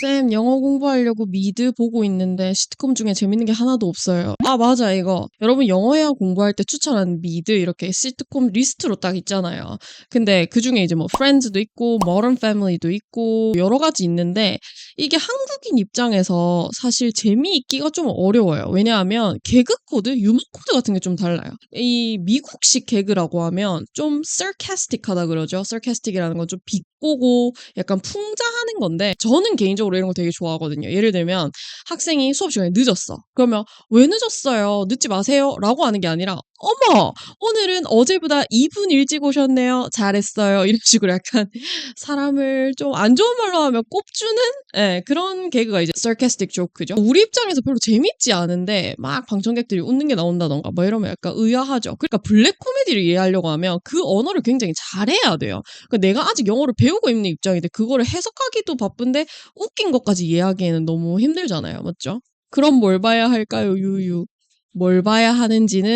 쌤, 영어 공부하려고 미드 보고 있는데 시트콤 중에 재밌는 게 하나도 없어요. 아, 맞아, 이거. 여러분 영어회화 공부할 때 추천하는 미드 이렇게 시트콤 리스트로 딱 있잖아요. 근데 그 중에 이제 뭐 프렌즈도 있고 머런 패밀리도 있고 여러 가지 있는데 이게 한국인 입장에서 사실 재미있기가 좀 어려워요. 왜냐하면 개그 코드, 유머 코드 같은 게 좀 달라요. 이 미국식 개그라고 하면 좀 sarcastic하다 그러죠. sarcastic이라는 건 좀 비 꼬고 약간 풍자하는 건데 저는 개인적으로 이런 거 되게 좋아하거든요. 예를 들면 학생이 수업 시간에 늦었어. 그러면 왜 늦었어요? 늦지 마세요. 라고 하는 게 아니라 어머! 오늘은 어제보다 2분 일찍 오셨네요. 잘했어요. 이런 식으로 약간 사람을 좀 안 좋은 말로 하면 꼽주는 예, 그런 개그가 이제 sarcastic joke죠. 우리 입장에서 별로 재밌지 않은데 막 방청객들이 웃는 게 나온다던가 뭐 이러면 약간 의아하죠. 그러니까 블랙 코미디를 이해하려고 하면 그 언어를 굉장히 잘해야 돼요. 그러니까 내가 아직 영어를 배우고 있는 입장인데 그거를 해석하기도 바쁜데 웃긴 것까지 이해하기에는 너무 힘들잖아요. 맞죠? 그럼 뭘 봐야 할까요, 유유? 뭘 봐야 하는지는